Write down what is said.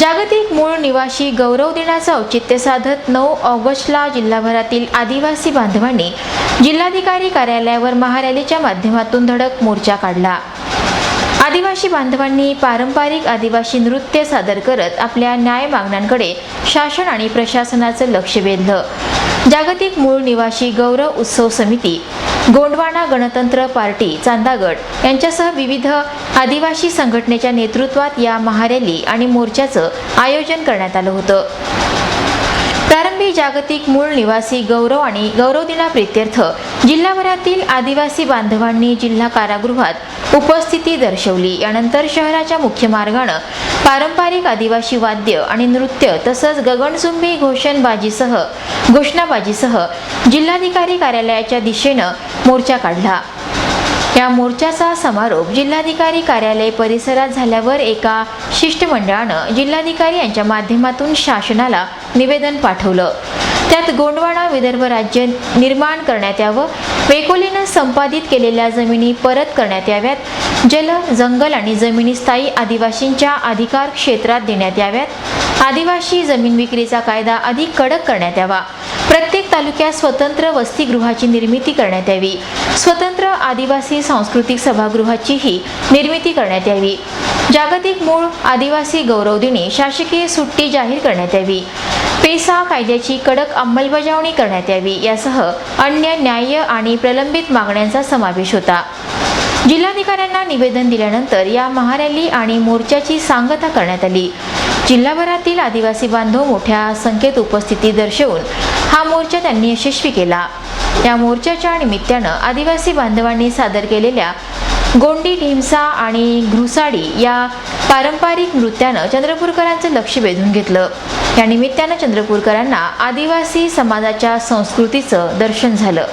जागतिक मूळ निवासी गौरव दिनाचं औचित्य साधत नऊ ऑगस्टला जिल्हाभरातील आदिवासी बांधवांनी जिल्हाधिकारी कार्यालयावर महारॅलीच्या माध्यमातून धडक मोर्चा काढला. आदिवासी बांधवांनी पारंपरिक आदिवासी नृत्य सादर करत आपल्या न्याय मागण्यांकडे शासन आणि प्रशासनाचं लक्ष वेधलं. जागतिक मूळ निवासी गौरव उत्सव समिती गोंडवाना गणतंत्र पार्टी चांदागड. यांच्यासह विविध आदिवासी संघटनेच्या नेतृत्वात या महारॅली आणि मोर्चाचं आयोजन करण्यात आलं होतं. प्रारंभी जागतिक मूळ निवासी गौरव आणि गौरव दिनाप्रित्यर्थ जिल्हाभरातील आदिवासी बांधवांनी जिल्हा कारागृहात उपस्थिती दर्शवली. यानंतर शहराच्या मुख्य मार्गानं पारंपरिक आदिवासी वाद्य आणि नृत्य तसंच गगनचुंबी घोषणबाजीसह घोषणाबाजीसह जिल्हाधिकारी कार्यालयाच्या दिशेनं मोर्चा काढला. या मोर्चाचा समारोप जिल्हाधिकारी कार्यालय परिसरात झाल्यावर एका शिष्टमंडळानं जिल्हाधिकारी यांच्या माध्यमातून शासनाला निवेदन पाठवलं. त्यात गोंडवाना विदर्भ राज्य निर्माण करण्यात यावं वेकोलीनं संपादित केलेल्या जमिनी परत करण्यात याव्यात जल जंगल आणि जमिनी स्थायी आदिवासींच्या अधिकार क्षेत्रात देण्यात याव्यात आदिवासी जमीन विक्रीचा कायदा अधिक कडक करण्यात यावा. तालुक्यात स्वतंत्र वसतिगृहाची निर्मिती करण्यात यावी. स्वतंत्र आदिवासी सांस्कृतिक सभागृहाचीही निर्मिती करण्यात यावी. जागतिक मूळ आदिवासी गौरव दिनी शासकीय सुट्टी जाहीर करण्यात यावी. पेसा कायद्याची कडक अंमलबजावणी करण्यात यावी यासह अन्य न्याय्य आणि प्रलंबित मागण्यांचा समावेश होता. जिल्हाधिकाऱ्यांना निवेदन दिल्यानंतर या महारॅली आणि मोर्चाची सांगता करण्यात आली. जिल्हाभरातील आदिवासी बांधव मोठ्या संख्येत उपस्थिती दर्शवून हा मोर्चा त्यांनी यशस्वी केला. या मोर्चाच्या निमित्तानं आदिवासी बांधवांनी सादर केलेल्या गोंडी ढिमसा आणि घुसाडी या पारंपरिक नृत्यानं चंद्रपूरकरांचं लक्ष वेधून घेतलं. या निमित्तानं चंद्रपूरकरांना आदिवासी समाजाच्या संस्कृतीचं दर्शन झालं.